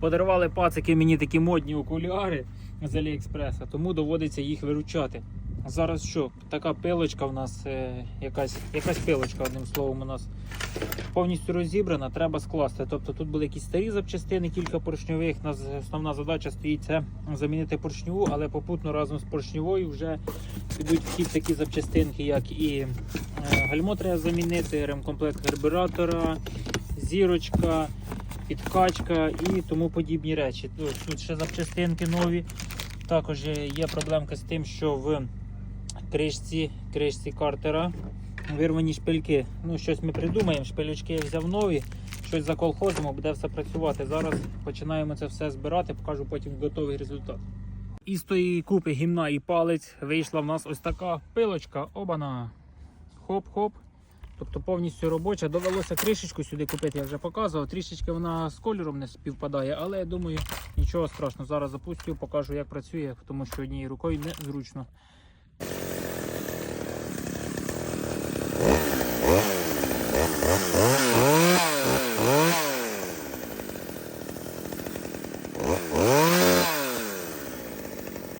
Подарували пацики мені такі модні окуляри з Аліекспреса, тому доводиться їх виручати. Зараз що? Така пилочка в нас, е, якась, якась пилочка, одним словом, у нас повністю розібрана, треба скласти. Тобто тут були якісь старі запчастини, кілька поршньових. У нас основна задача стоїть це замінити поршньову, але попутно разом з поршньовою вже підуть в хід такі запчастинки, як і е, гальмо треба замінити, ремкомплект карбюратора, зірочка, підкачка і тому подібні речі. Тут, тут ще запчастинки нові. Також є проблемка з тим, що в кришці, кришці картера вирвані шпильки. Ну, щось ми придумаємо. Шпилючки я взяв нові, щось заколхозимо, буде все працювати. Зараз починаємо це все збирати, покажу потім готовий результат. Із тої купи гімна і палець вийшла в нас ось така пилочка. Обана. Хоп-хоп. Тобто повністю робоча. Довелося кришечку сюди купити, я вже показував. Трішечки вона з кольором не співпадає, але я думаю, нічого страшного. Зараз запустю, покажу, як працює, тому що однією рукою незручно